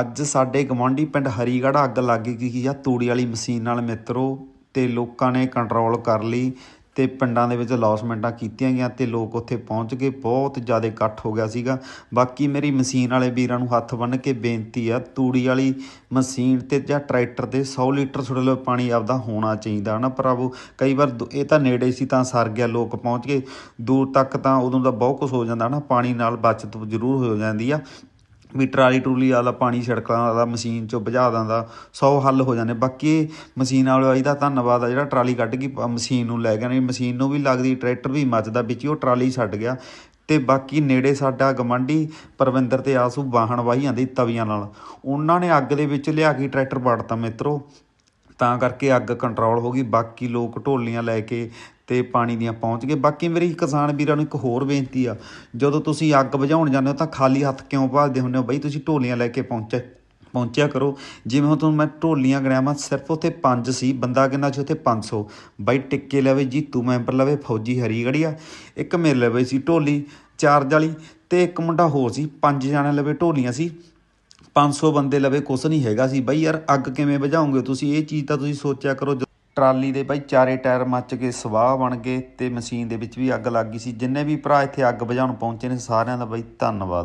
ਅੱਜ ਸਾਡੇ ਗਵਾਂਢੀ ਪਿੰਡ ਹਰੀਗੜ੍ਹ ਅੱਗ ਲੱਗ ਗਈ ਆ। ਤੂੜੀ ਵਾਲੀ ਮਸ਼ੀਨ ਨਾਲ ਮਿੱਤਰੋ, ਤੇ ਲੋਕਾਂ ਨੇ ਕੰਟਰੋਲ ਕਰ ਲਈ ਤੇ ਪਿੰਡਾਂ ਦੇ ਵਿੱਚ ਲੌਸਮੈਂਟਾਂ ਕੀਤੀਆਂ ਗਈਆਂ ਤੇ ਲੋਕ ਉੱਥੇ ਪਹੁੰਚ ਗਏ। ਬਹੁਤ ਜ਼ਿਆਦਾ ਇਕੱਠ ਹੋ ਗਿਆ ਸੀਗਾ। ਬਾਕੀ ਮੇਰੀ ਮਸ਼ੀਨ ਵਾਲੇ ਵੀਰਾਂ ਨੂੰ ਹੱਥ ਬੰਨ੍ਹ ਕੇ ਬੇਨਤੀ ਆ, ਤੂੜੀ ਵਾਲੀ ਮਸ਼ੀਨ ਤੇ ਜਾਂ ਟਰੈਕਟਰ ਤੇ 100 ਲੀਟਰ ਸੁੱਟ ਲਓ ਪਾਣੀ ਆਪਦਾ ਹੋਣਾ ਚਾਹੀਦਾ ਨਾ ਭਰਾਵੋ ਕਈ ਵਾਰ ਦੁ- ਇਹ ਤਾਂ ਨੇੜੇ ਸੀ ਤਾਂ ਸਰ ਗਿਆ, ਲੋਕ ਪਹੁੰਚ ਗਏ। ਦੂਰ ਤੱਕ ਤਾਂ ਉਦੋਂ ਦਾ ਬਹੁਤ ਕੁਝ ਹੋ ਜਾਂਦਾ ਨਾ ਪਾਣੀ ਨਾਲ ਬਚਤ ਜ਼ਰੂਰ ਹੋ ਜਾਂਦੀ ਆ। ਵੀ ਟਰਾਲੀ ਟਰੂਲੀ ਵਾਲਾ ਪਾਣੀ ਛਿੜਕਾਂ ਵਾਲਾ ਮਸ਼ੀਨ ਚੋਂ ਭਜਾ ਦਿੰਦਾ, ਸੌ ਹੱਲ ਹੋ ਜਾਂਦੇ। ਬਾਕੀ ਇਹ ਮਸ਼ੀਨ ਵਾਲੇ ਦਾ ਧੰਨਵਾਦ ਆ, ਜਿਹੜਾ ਟਰਾਲੀ ਕੱਢ ਕੇ ਮਸ਼ੀਨ ਨੂੰ ਲੈ ਗਿਆ ਨਹੀਂ ਮਸ਼ੀਨ ਨੂੰ ਵੀ ਲੱਗਦੀ, ਟਰੈਕਟਰ ਵੀ ਮੱਚਦਾ ਵਿੱਚ ਹੀ, ਉਹ ਟਰਾਲੀ ਛੱਡ ਗਿਆ। ਤੇ ਬਾਕੀ ਨੇੜੇ ਸਾਡਾ ਗਮੰਡੀ ਪਰਵਿੰਦਰ ਤੇ ਆਸੂ ਵਾਹਣ ਵਾਹੀ ਜਾਂਦੀ ਤਵੀਆਂ ਨਾਲ। ਉਹਨਾਂ ਨੇ ਅੱਗ ਦੇ ਵਿੱਚ ਲਿਆ ਕੇ ਟਰੈਕਟਰ ਵੜਤਾ ਮਿੱਤਰੋ। ਤਾਂ ਕਰਕੇ ਅੱਗ ਕੰਟਰੋਲ ਹੋ ਗਈ। ਬਾਕੀ ਲੋਕ ਢੋਲੀਆਂ ਲੈ ਕੇ ਤੇ ਪਾਣੀ ਦੀਆਂ ਪਹੁੰਚ ਗਏ। ਬਾਕੀ ਮੇਰੀ ਕਿਸਾਨ ਵੀਰਾਂ ਨੂੰ ਇੱਕ ਹੋਰ ਬੇਨਤੀ ਆ, ਜਦੋਂ ਤੁਸੀਂ ਅੱਗ ਬੁਝਾਉਣ ਜਾਂਦੇ ਹੋ ਤਾਂ ਖਾਲੀ ਹੱਥ ਕਿਉਂ ਭਾਲਦੇ ਹੁੰਦੇ ਹੋ? ਬਈ ਤੁਸੀਂ ਢੋਲੀਆਂ ਲੈ ਕੇ ਪਹੁੰਚੇ ਪਹੁੰਚਿਆ ਕਰੋ। ਜਿਵੇਂ ਹੁਣ ਤੁਹਾਨੂੰ ਮੈਂ ਢੋਲੀਆਂ ਗਣਿਆ ਮੈਂ ਸਿਰਫ ਉੱਥੇ 5 ਸੀ, ਬੰਦਾ ਕਿੰਨਾ ਸੀ? ਉੱਥੇ 500 ਬਾਈ ਟਿੱਕੇ ਲਵੇ ਜੀਤੂ ਮੈਂਬਰ ਲਵੇ ਫੌਜੀ ਹਰੀਗੜੀ ਆ ਇੱਕ ਮੇਰੇ ਲਵੇ ਸੀ ਢੋਲੀ ਚਾਰਜ ਵਾਲੀ ਤੇ ਇੱਕ ਮੁੰਡਾ ਹੋਰ ਸੀ, ਪੰਜ ਜਣੇ ਲਵੇ ਢੋਲੀਆਂ ਸੀ। 500 ਬੰਦੇ ਲਵੇ, ਕੁਛ ਨਹੀਂ ਹੈਗਾ ਸੀ। ਬਈ ਯਾਰ, ਅੱਗ ਕਿਵੇਂ ਬੁਝਾਓਗੇ ਤੁਸੀਂ? ਇਹ ਚੀਜ਼ ਤਾਂ ਤੁਸੀਂ ਸੋਚਿਆ ਕਰੋ ਜ- ਟਰਾਲੀ ਦੇ ਭਾਈ ਚਾਰੇ ਟਾਇਰ ਮੱਚ ਕੇ ਸਵਾਹ ਬਣ ਗਏ ਤੇ ਮਸ਼ੀਨ ਦੇ ਵਿੱਚ ਵੀ ਅੱਗ ਲੱਗ ਗਈ ਸੀ। ਜਿੰਨੇ ਵੀ ਭਰਾ ਇੱਥੇ ਅੱਗ ਬੁਝਾਉਣ ਪਹੁੰਚੇ ਨੇ, ਸਾਰਿਆਂ ਦਾ ਬਈ ਧੰਨਵਾਦ।